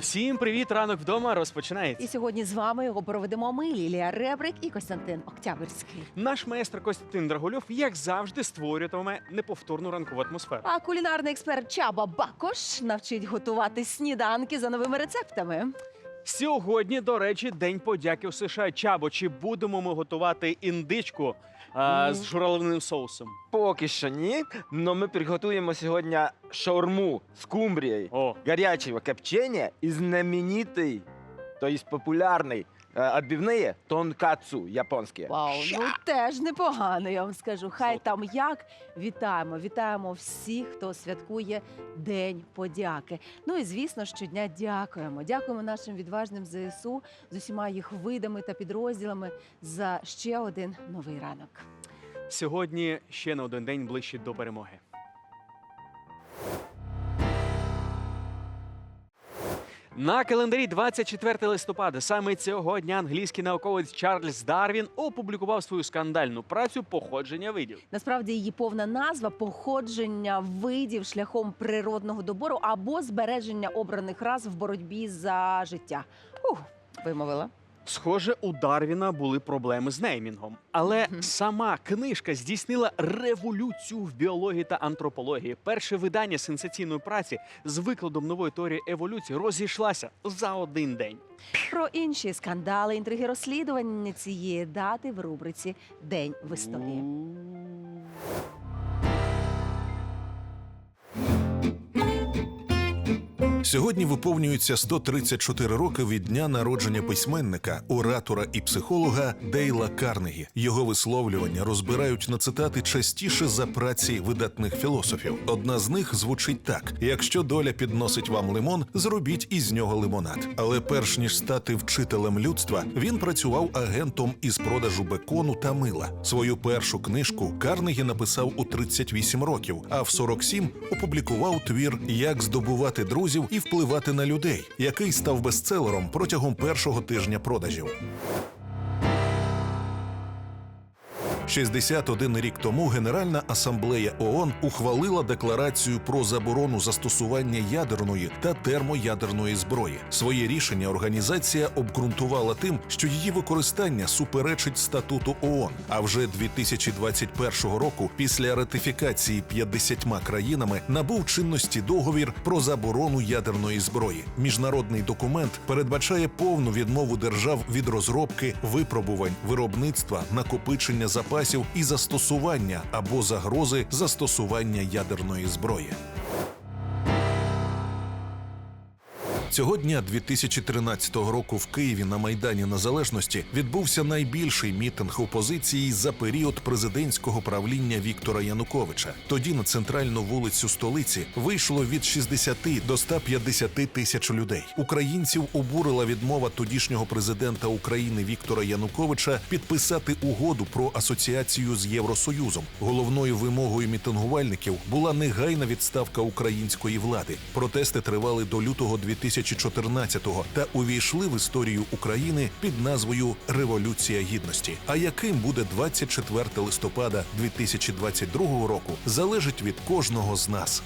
Всім привіт! Ранок вдома розпочинається. І сьогодні з вами його проведемо ми, Лілія Ребрик і Костянтин Октябрьський. Наш майстер Костянтин Драгульов, як завжди, створюватиме неповторну ранкову атмосферу. А кулінарний експерт Чаба Бакош навчить готувати сніданки за новими рецептами. Сьогодні, до речі, день подяки в США. Чабо, чи будемо ми готувати індичку а, з журавлиним соусом? Поки що ні, але ми приготуємо сьогодні шаурму з кумбрією, О, горячего копчення і знаменитий, то есть популярний відбивні тонкацу японські. Вау, ну теж непогано, я вам скажу. Хай там як. Вітаємо, вітаємо всіх, хто святкує День подяки. Ну і звісно, щодня дякуємо. Дякуємо нашим відважним ЗСУ з усіма їх видами та підрозділами за ще один новий ранок. сьогодні ще на один день ближче до перемоги. На календарі 24 листопада саме цього дня англійський науковець Чарльз Дарвін опублікував свою скандальну працю походження видів. Насправді її повна назва походження видів шляхом природного добору або збереження обраних рас в боротьбі за життя. Ух, вимовила. Схоже, у Дарвіна були проблеми з неймінгом, але сама книжка здійснила революцію в біології та антропології. Перше видання сенсаційної праці з викладом нової теорії еволюції розійшлася за один день. Про інші скандали, інтриги розслідування цієї дати в рубриці День в історії. Сьогодні виповнюється 134 роки від дня народження письменника, оратора і психолога Дейла Карнегі. Його висловлювання розбирають на цитати частіше за праці видатних філософів. Одна з них звучить так: якщо доля підносить вам лимон, зробіть із нього лимонад. Але перш ніж стати вчителем людства, він працював агентом із продажу бекону та мила. Свою першу книжку Карнегі написав у 38 років, а в 47 опублікував твір Як здобувати друзів і впливати на людей, який став бестселером протягом першого тижня продажів. 61 рік тому Генеральна асамблея ООН ухвалила декларацію про заборону застосування ядерної та термоядерної зброї. Своє рішення організація обґрунтувала тим, що її використання суперечить статуту ООН. А вже 2021 року, після ратифікації 50 країнами, набув чинності договір про заборону ядерної зброї. Міжнародний документ передбачає повну відмову держав від розробки, випробувань, виробництва, накопичення запасів і застосування або загрози застосування ядерної зброї. Цього дня 2013 року в Києві на Майдані Незалежності відбувся найбільший мітинг опозиції за період президентського правління Віктора Януковича. Тоді на центральну вулицю столиці вийшло від 60 до 150 тисяч людей. Українців обурила відмова тодішнього президента України Віктора Януковича підписати угоду про асоціацію з Євросоюзом. Головною вимогою мітингувальників була негайна відставка української влади. Протести тривали до лютого 2014-го та увійшли в історію України під назвою Революція Гідності. А яким буде 24 листопада 2022 року, залежить від кожного з нас.